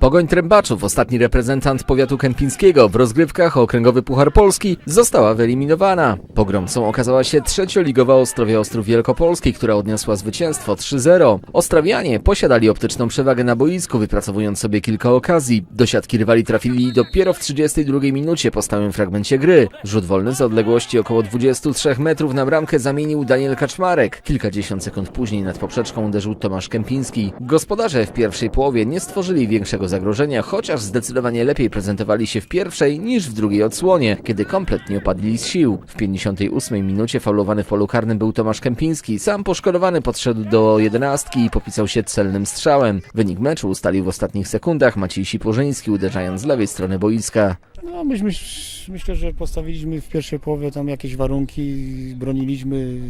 Pogoń Trębaczów, ostatni reprezentant powiatu kępińskiego w rozgrywkach o Okręgowy Puchar Polski, została wyeliminowana. Pogromcą okazała się trzecioligowa Ostrowia Ostrów Wielkopolski, która odniosła zwycięstwo 3-0. Ostrawianie posiadali optyczną przewagę na boisku, wypracowując sobie kilka okazji. Do siatki rywali trafili dopiero w 32 minucie po stałym fragmencie gry. Rzut wolny z odległości około 23 metrów na bramkę zamienił Daniel Kaczmarek. Kilkadziesiąt sekund później nad poprzeczką uderzył Tomasz Kępiński. Gospodarze w pierwszej połowie nie stworzyli większego zagrożenia, chociaż zdecydowanie lepiej prezentowali się w pierwszej niż w drugiej odsłonie, kiedy kompletnie opadli z sił. W 58 minucie faulowany w polu karnym był Tomasz Kępiński. Sam poszkodowany podszedł do jedenastki i popisał się celnym strzałem. Wynik meczu ustalił w ostatnich sekundach Maciej Siporzyński, uderzając z lewej strony boiska. No myśmy, myślę, że postawiliśmy w pierwszej połowie tam jakieś warunki, broniliśmy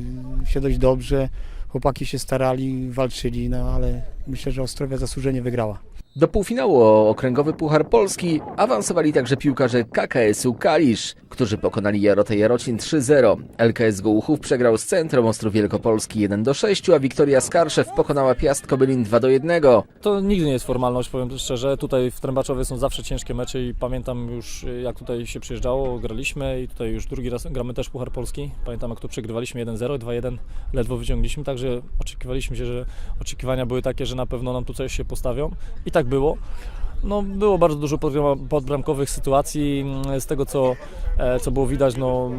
się dość dobrze, chłopaki się starali, walczyli, no ale myślę, że Ostrowia zasłużenie wygrała. Do półfinału o Okręgowy Puchar Polski awansowali także piłkarze KKS-u Kalisz, którzy pokonali Jarotę Jarocin 3-0. LKS Gołuchów przegrał z Centrum Ostrów Wielkopolski 1-6, a Wiktoria Skarszew pokonała Piast Kobylin 2-1. To nigdy nie jest formalność, powiem szczerze. Tutaj w Trębaczowie są zawsze ciężkie mecze i pamiętam już jak tutaj się przyjeżdżało, graliśmy i tutaj już drugi raz gramy też Puchar Polski. Pamiętam jak tu przegrywaliśmy 1-0, 2-1, ledwo wyciągliśmy, także oczekiwaliśmy się, że oczekiwania były takie, że na pewno nam tu coś się postawią i tak było. No, było bardzo dużo podbram- podbramkowych sytuacji. Z tego, co, e, co było widać, no,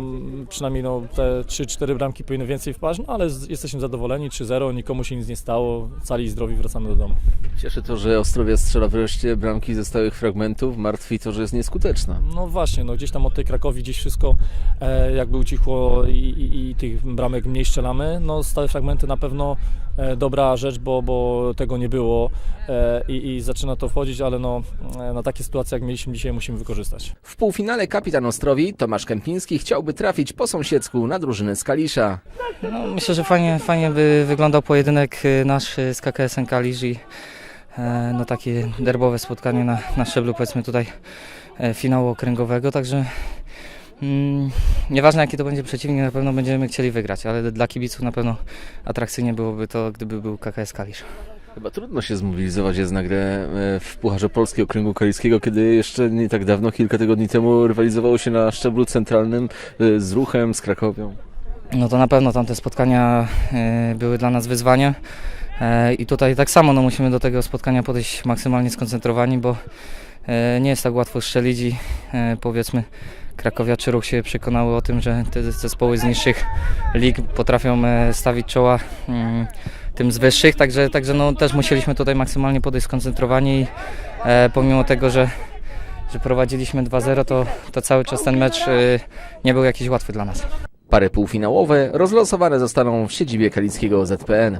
przynajmniej no, te 3-4 bramki powinny więcej wpaść, no, ale jesteśmy zadowoleni. 3-0, nikomu się nic nie stało, cali i zdrowi wracamy do domu. Cieszy to, że Ostrowia strzela wreszcie bramki ze stałych fragmentów, martwi to, że jest nieskuteczna. No właśnie, no gdzieś tam od tej Krakowi gdzieś wszystko e, jakby ucichło i, i, i tych bramek mniej strzelamy. No stałe fragmenty na pewno e, dobra rzecz, bo, bo tego nie było e, i, i zaczyna to wchodzić, ale no e, na takie sytuacje jak mieliśmy dzisiaj musimy wykorzystać. W półfinale kapitan Ostrowi, Tomasz Kępiński, chciałby trafić po sąsiedzku na drużynę z Kalisza. No, myślę, że fajnie, fajnie by wyglądał pojedynek y, nasz z KKS-em Kalisz i e, no, takie derbowe spotkanie na, na szczeblu powiedzmy tutaj e, finału okręgowego, także mm, nieważne jaki to będzie przeciwnik, na pewno będziemy chcieli wygrać, ale dla kibiców na pewno atrakcyjnie byłoby to, gdyby był KKS Kalisz. Chyba trudno się zmobilizować jest na grę e, w Pucharze Polskiego Okręgu Kaliskiego, kiedy jeszcze nie tak dawno, kilka tygodni temu rywalizowało się na szczeblu centralnym e, z Ruchem, z Krakowią. No to na pewno tamte spotkania e, były dla nas wyzwaniem i tutaj tak samo no, musimy do tego spotkania podejść maksymalnie skoncentrowani, bo nie jest tak łatwo strzelić i powiedzmy Krakowia czy Ruch się przekonały o tym, że te zespoły z niższych lig potrafią stawić czoła mm, tym z wyższych, także, także no, też musieliśmy tutaj maksymalnie podejść skoncentrowani i e, pomimo tego, że że prowadziliśmy 2-0, to, to cały czas ten mecz e, nie był jakiś łatwy dla nas. Pary półfinałowe rozlosowane zostaną w siedzibie kalickiego ZPN.